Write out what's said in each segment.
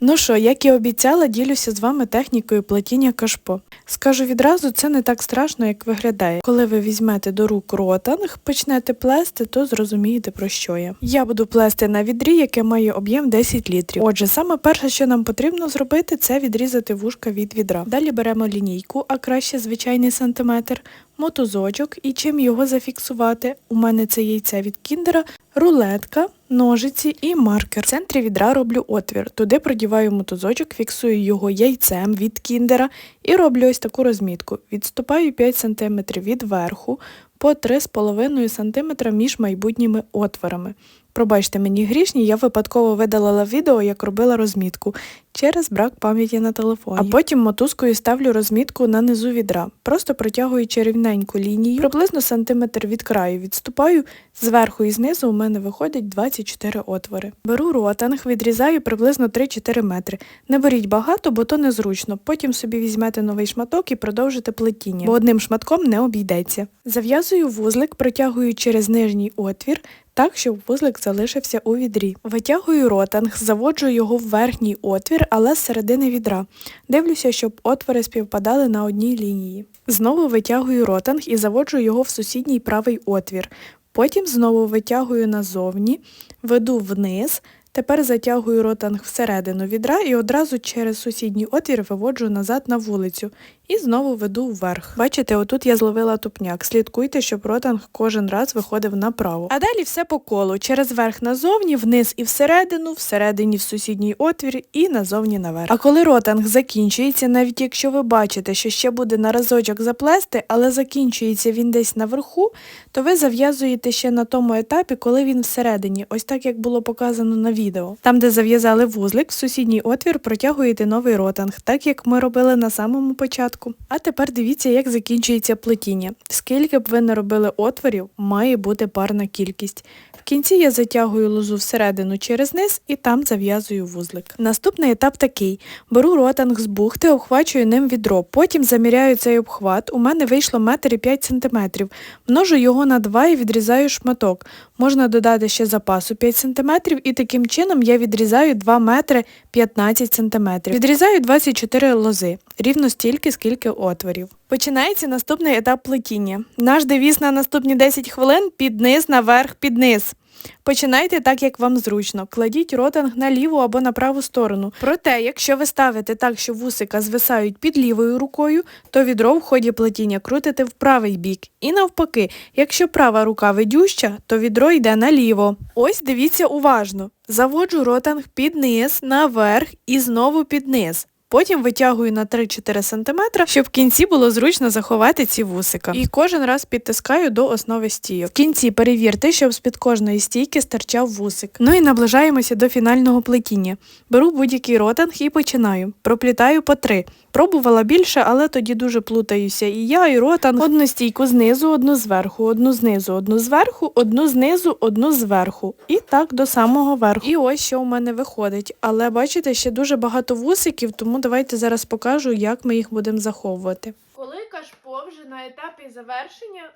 Ну що, як і обіцяла, ділюся з вами технікою плетіння кашпо. Скажу відразу, це не так страшно, як виглядає. Коли ви візьмете до рук ротанг, почнете плести, то зрозумієте про що я. Я буду плести на відрі, яке має об'єм 10 літрів. Отже, саме перше, що нам потрібно зробити, це відрізати вушка від відра. Далі беремо лінійку, а краще звичайний сантиметр, мотузочок і чим його зафіксувати. У мене це яйце від кіндера, рулетка, ножиці і маркер. В центрі відра роблю отвір. Туди продіваю мотузочок, фіксую його яйцем від кіндера і роблю ось таку розмітку. Відступаю 5 см від верху по 3,5 см між майбутніми отворами. Пробачте мені грішні, я випадково видалила відео, як робила розмітку через брак пам'яті на телефоні. А потім мотузкою ставлю розмітку на низу відра, просто протягуючи рівненьку лінію, приблизно сантиметр від краю відступаю, зверху і знизу у мене виходить 24 отвори. Беру ротанг, відрізаю приблизно 3-4 метри. Не беріть багато, бо то незручно. Потім собі візьмете новий шматок і продовжите плетіння, бо одним шматком не обійдеться. Зав'язую вузлик, протягую через нижній отвір, так, щоб вузлик залишився у відрі. Витягую ротанг, заводжу його в верхній отвір, але з середини відра. Дивлюся, щоб отвори співпадали на одній лінії. Знову витягую ротанг і заводжу його в сусідній правий отвір. Потім знову витягую назовні, веду вниз. Тепер затягую ротанг всередину відра і одразу через сусідній отвір виводжу назад на вулицю і знову веду вверх. Бачите, отут я зловила тупняк. Слідкуйте, щоб ротанг кожен раз виходив направо. А далі все по колу. Через верх назовні, вниз і всередину, всередині в сусідній отвір і назовні наверх. А коли ротанг закінчується, навіть якщо ви бачите, що ще буде на разочок заплести, але закінчується він десь наверху, то ви зав'язуєте ще на тому етапі, коли він всередині, ось так як було показано на відео. Там, де зав'язали вузлик, в сусідній отвір протягуєте новий ротанг, так як ми робили на самому початку. А тепер дивіться, як закінчується плетіння. Скільки б ви не робили отворів, має бути парна кількість. В кінці я затягую лозу всередину через низ і там зав'язую вузлик. Наступний етап такий: беру ротанг з бухти, обхвачую ним відро, потім заміряю цей обхват. У мене вийшло 1,5 см. Множу його на 2 і відрізаю шматок. Можна додати ще запасу 5 см і таким чином я відрізаю 2 метри 15 см. Відрізаю 24 лози, рівно стільки, скільки отворів. Починається наступний етап плетіння. Наш девіз на наступні 10 хвилин під низ, наверх, під низ. Починайте так, як вам зручно. Кладіть ротанг на ліву або на праву сторону. Проте, якщо ви ставите так, що вусика звисають під лівою рукою, то відро в ході плетіння крутите в правий бік. І навпаки, якщо права рука видюща, то відро йде наліво. Ось дивіться уважно. Заводжу ротанг під низ, наверх і знову під низ. Потім витягую на 3-4 см, щоб в кінці було зручно заховати ці вусика. І кожен раз підтискаю до основи стійок. В кінці перевірте, щоб з-під кожної стійки стирчав вусик. Ну і наближаємося до фінального плетіння. Беру будь-який ротанг і починаю. Проплітаю по три. Пробувала більше, але тоді дуже плутаюся. І я, і ротанг. Одну стійку знизу, одну зверху, одну знизу, одну зверху, одну знизу, одну зверху. І так до самого верху. І ось що у мене виходить. Але бачите, ще дуже багато вусиків, тому давайте зараз покажу, як ми їх будемо заховувати. Коли кашпо вже на етапі завершення,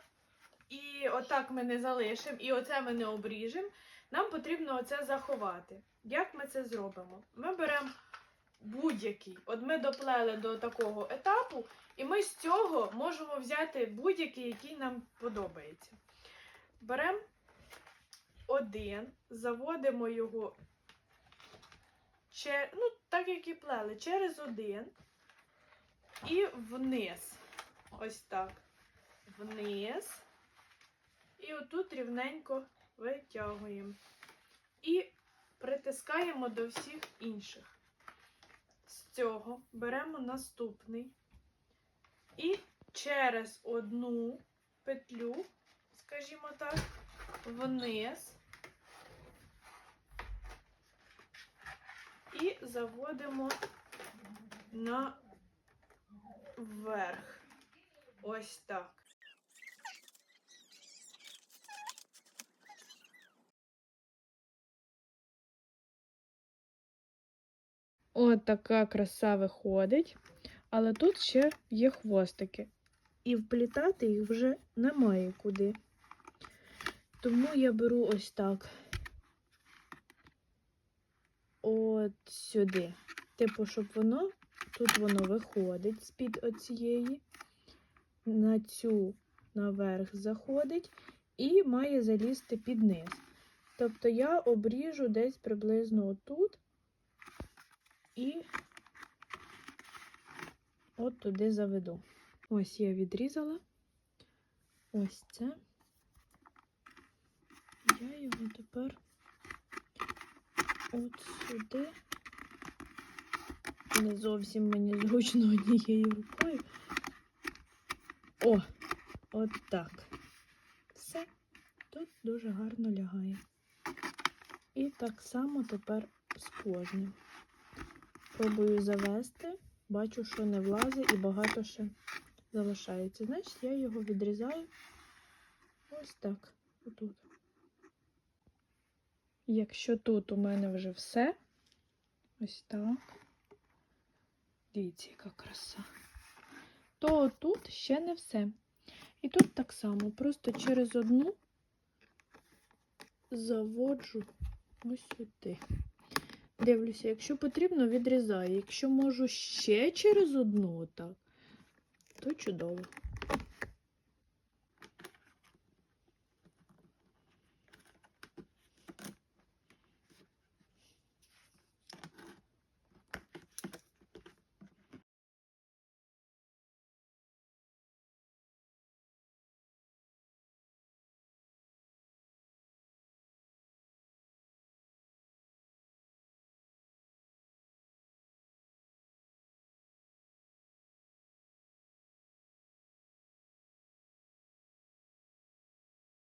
і отак ми не залишимо, і оце ми не обріжемо, нам потрібно оце заховати. Як ми це зробимо? Ми беремо будь-який. От ми доплели до такого етапу, і ми з цього можемо взяти будь-який, який нам подобається. Беремо один, заводимо його, чер... ну, так як і плели, через один і вниз. Ось так. Вниз. І отут рівненько витягуємо. І притискаємо до всіх інших. З цього беремо наступний. І через одну петлю, скажімо так, вниз. І заводимо на вверх. Ось так. От така краса виходить. Але тут ще є хвостики. І вплітати їх вже немає куди. Тому я беру ось так. от сюди. Типу, щоб воно, тут воно виходить з-під оцієї, на цю наверх заходить і має залізти під низ. Тобто я обріжу десь приблизно отут і от туди заведу. Ось я відрізала. Ось це. Я його тепер от сюди. Не зовсім мені зручно однією рукою. О, от так. Все. Тут дуже гарно лягає. І так само тепер з кожним. Пробую завести, бачу, що не влазить і багато ще залишається. Значить, я його відрізаю ось так. Отут. Якщо тут у мене вже все, ось так. Дивіться, яка краса. То тут ще не все. І тут так само, просто через одну заводжу ось сюди. Дивлюся, якщо потрібно, відрізаю. Якщо можу ще через одну так, то чудово.